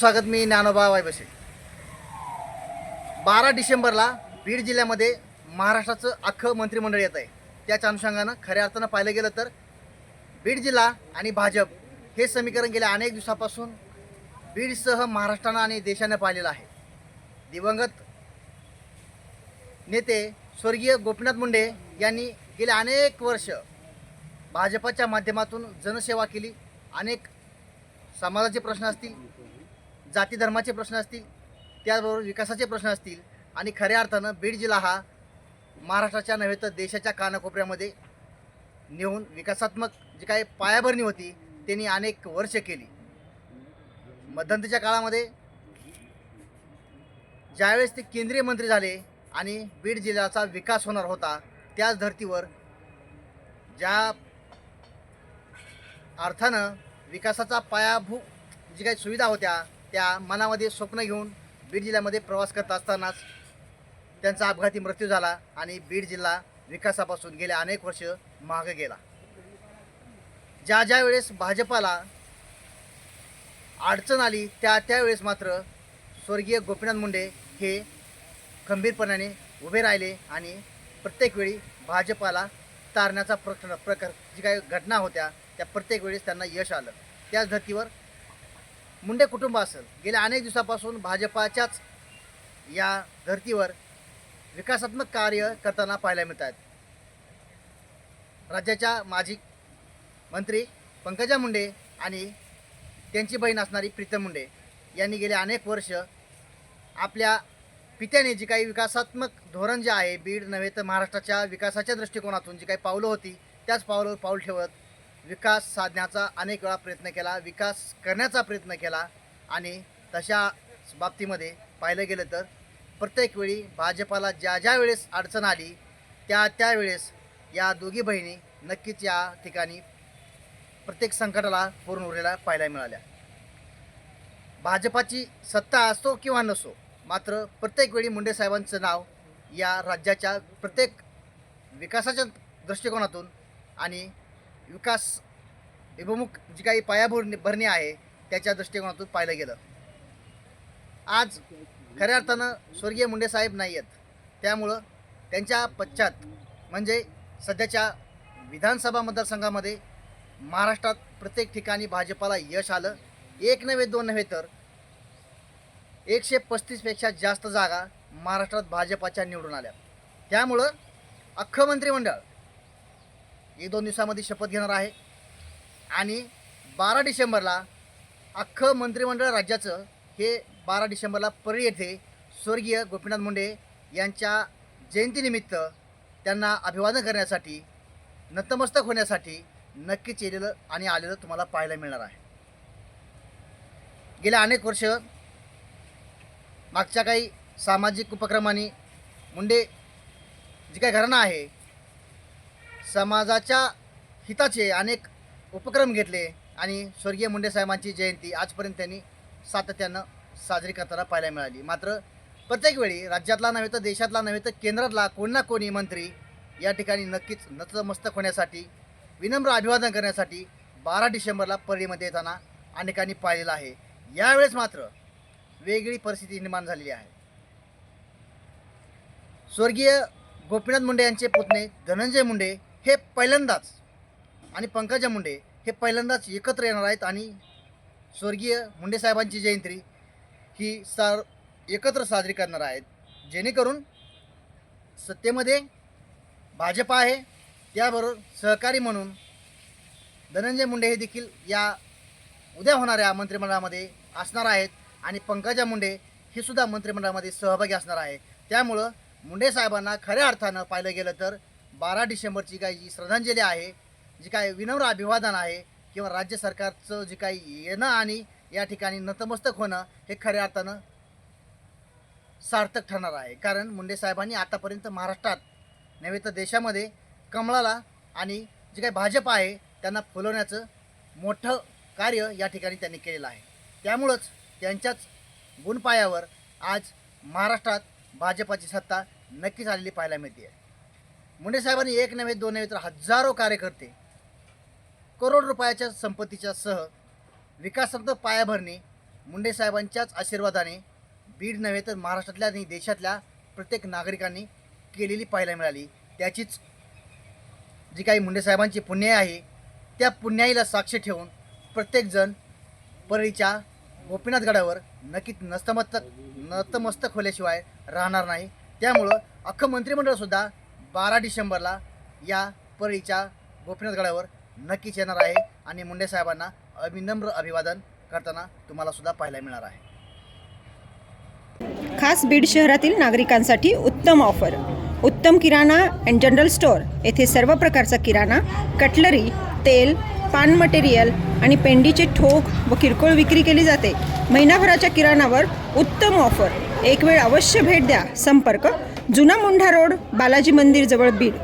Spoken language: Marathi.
स्वागत मी ज्ञानोबा वायबसे. बारा डिसेंबरला बीड जिल्ह्यामध्ये महाराष्ट्राचं अख्खं मंत्रिमंडळ येत आहे त्याच्या अनुषंगानं खऱ्या अर्थानं पाहिलं गेलं तर बीड जिल्हा आणि भाजप हे समीकरण गेल्या अनेक दिवसापासून बीडसह महाराष्ट्रानं आणि देशानं पाहिलेलं आहे. दिवंगत नेते स्वर्गीय गोपीनाथ मुंडे यांनी गेले अनेक वर्ष भाजपाच्या माध्यमातून जनसेवा केली. अनेक समाजाचे प्रश्न असतील जाती धर्माचे प्रश्न असतील त्याचबरोबर विकासाचे प्रश्न असतील आणि खऱ्या अर्थानं बीड जिल्हा हा महाराष्ट्राच्या नव्हे तर देशाच्या कानाकोपऱ्यामध्ये नेऊन विकासात्मक जी काही पायाभरणी होती त्यांनी अनेक वर्ष केली. मध्यंतरीच्या काळामध्ये ज्यावेळेस ते केंद्रीय मंत्री झाले आणि बीड जिल्ह्याचा विकास होणार होता त्याच धर्तीवर ज्या अर्थानं विकासाचा पायाभूत जी काही सुविधा होत्या त्या मनामध्ये स्वप्न घेऊन बीड जिल्ह्यामध्ये प्रवास करत असतानाच त्यांचा अपघाती मृत्यू झाला आणि बीड जिल्हा विकासापासून गेल्या अनेक वर्ष मागे गेला. ज्या ज्या वेळेस भाजपाला अडचण आली त्या त्यावेळेस मात्र स्वर्गीय गोपीनाथ मुंडे हे खंबीरपणाने उभे राहिले आणि प्रत्येक वेळी भाजपाला तारण्याचा प्रश्न प्रकार जी काही घटना होत्या त्या प्रत्येक वेळेस त्यांना यश आलं. त्याच धर्तीवर मुंडे कुटुंब असेल. गेल्या अनेक दिवसापासून भाजपाच्याच या धर्तीवर विकासात्मक कार्य करताना पाहायला मिळत आहेत राज्याच्या माजी मंत्री पंकजा मुंडे आणि त्यांची बहीण असणारी प्रीतम मुंडे यांनी गेले अनेक वर्ष आपल्या पित्याने जी काही विकासात्मक धोरण जे आहे बीड नव्हे तर महाराष्ट्राच्या विकासाच्या दृष्टिकोनातून जी काही पावलं होती त्याच पावलं पाऊल ठेवत विकास साधण्याचा अनेक वेळा प्रयत्न केला विकास करण्याचा प्रयत्न केला आणि तशा बाबतीमध्ये पाहिलं गेलं तर प्रत्येक वेळी भाजपाला ज्या ज्या वेळेस अडचण आली त्या त्यावेळेस या दोघी बहिणी नक्कीच या ठिकाणी प्रत्येक संकटाला पूर्ण उरलेला पाहायला मिळाल्या. भाजपाची सत्ता असतो किंवा नसो मात्र प्रत्येक वेळी मुंडे साहेबांचं नाव या राज्याच्या प्रत्येक विकासाच्या दृष्टिकोनातून आणि विकास विभमुख जी काही पायाभरणी भरणी आहे त्याच्या दृष्टिकोनातून पाहिलं गेलं. आज खऱ्या अर्थानं स्वर्गीय मुंडे साहेब नाही आहेत. त्यामुळं त्यांच्या पश्चात म्हणजे सध्याच्या विधानसभा मतदारसंघामध्ये महाराष्ट्रात प्रत्येक ठिकाणी भाजपाला यश आलं. एक नव्हे दोन नव्हे तर एकशे पस्तीसपेक्षा जास्त जागा महाराष्ट्रात भाजपाच्या निवडून आल्या. त्यामुळं अख्खं मंत्रिमंडळ एक दोन दिवसामध्ये शपथ घेणार आहे. आणि बारा डिसेंबरला अख्खं मंत्रिमंडळ राज्याचं हे बारा डिसेंबरला परळी येथे स्वर्गीय गोपीनाथ मुंडे यांच्या जयंतीनिमित्त त्यांना अभिवादन करण्यासाठी नतमस्तक होण्यासाठी नक्कीच येलेलं आणि आलेलं तुम्हाला पाहायला मिळणार आहे. गेल्या अनेक वर्ष मागच्या काही सामाजिक उपक्रमांनी मुंडे जी काही घराणं आहे समाजाच्या हिताचे अनेक उपक्रम घेतले आणि स्वर्गीय मुंडे साहेबांची जयंती आजपर्यंत त्यांनी सातत्यानं साजरी करताना पाहायला मिळाली. मात्र प्रत्येक वेळी राज्यातला नव्हे तर देशातला नव्हे तर केंद्रातला कोणी ना कोणी मंत्री या ठिकाणी नक्कीच नतमस्तक होण्यासाठी विनम्र अभिवादन करण्यासाठी बारा डिसेंबरला परळीमध्ये येताना अनेकांनी पाहिलेलं आहे. यावेळेस मात्र वेगळी परिस्थिती निर्माण झालेली आहे. स्वर्गीय गोपीनाथ मुंडे यांचे पुतणे धनंजय मुंडे हे पहिल्यांदाच आणि पंकजा मुंडे हे पहिल्यांदाच एकत्र येणार आहेत आणि स्वर्गीय मुंडे साहेबांची जयंती ही सार एकत्र साजरी करणार आहेत. जेणेकरून सत्तेमध्ये भाजप आहे त्याबरोबर सहकारी म्हणून धनंजय मुंडे हे देखील या उद्या होणाऱ्या मंत्रिमंडळामध्ये असणार आहेत आणि पंकजा मुंडे हे सुद्धा मंत्रिमंडळामध्ये सहभागी असणार आहे. त्यामुळं मुंडे साहेबांना खऱ्या अर्थानं पाहिलं गेलं तर बारा डिसेंबरची काही जी श्रद्धांजली आहे जी काही विनम्र अभिवादन आहे किंवा राज्य सरकारचं जे काही येणं आणि या ठिकाणी नतमस्तक होणं हे खऱ्या अर्थानं सार्थक ठरणार आहे. कारण मुंडे साहेबांनी आतापर्यंत महाराष्ट्रात नव्हे तर देशामध्ये कमळाला आणि जे काही भाजप आहे त्यांना फुलवण्याचं मोठं कार्य या ठिकाणी त्यांनी केलेलं आहे. त्यामुळंच त्यांच्याच गुणपायावर आज महाराष्ट्रात भाजपाची सत्ता नक्कीच आलेली पाहायला मिळते. मुंडे साहेबांनी एक नव्हे दोन नव्हे तर हजारो कार्यकर्ते करोड रुपयाच्या संपत्तीच्या सह विकासात्मक पायाभरणी मुंडे साहेबांच्याच आशीर्वादाने बीड नव्हे तर महाराष्ट्रातल्या आणि देशातल्या प्रत्येक नागरिकांनी केलेली पाहायला मिळाली. त्याचीच जी काही मुंडे साहेबांची पुण्याई आहे त्या पुण्याईला साक्ष ठेवून प्रत्येकजण परळीच्या गोपीनाथ गडावर नक्कीच नस्तमस्तक नतमस्तक होल्याशिवाय राहणार नाही. त्यामुळं अख्खं मंत्रिमंडळसुद्धा बारा डिसेंबरला या परळीच्या गोपीनाथ गडावर नक्कीच येणार आहे. आणि मुंडे साहेबांना अभिनम्र अभिवादन करताना तुम्हाला सुद्धा पाहायला मिळणार आहे. खास बीड शहरातील नागरिकांसाठी उत्तम ऑफर. उत्तम किराणा अँड जनरल स्टोअर येथे सर्व प्रकारचा किराणा कटलरी तेल पान मटेरियल आणि पेंडीचे ठोक व किरकोळ विक्री केली जाते. महिनाभराच्या किराणावर उत्तम ऑफर. एक वेळ अवश्य भेट द्या. संपर्क जुना मुंढा रोड बालाजी मंदिर जवळ बीड.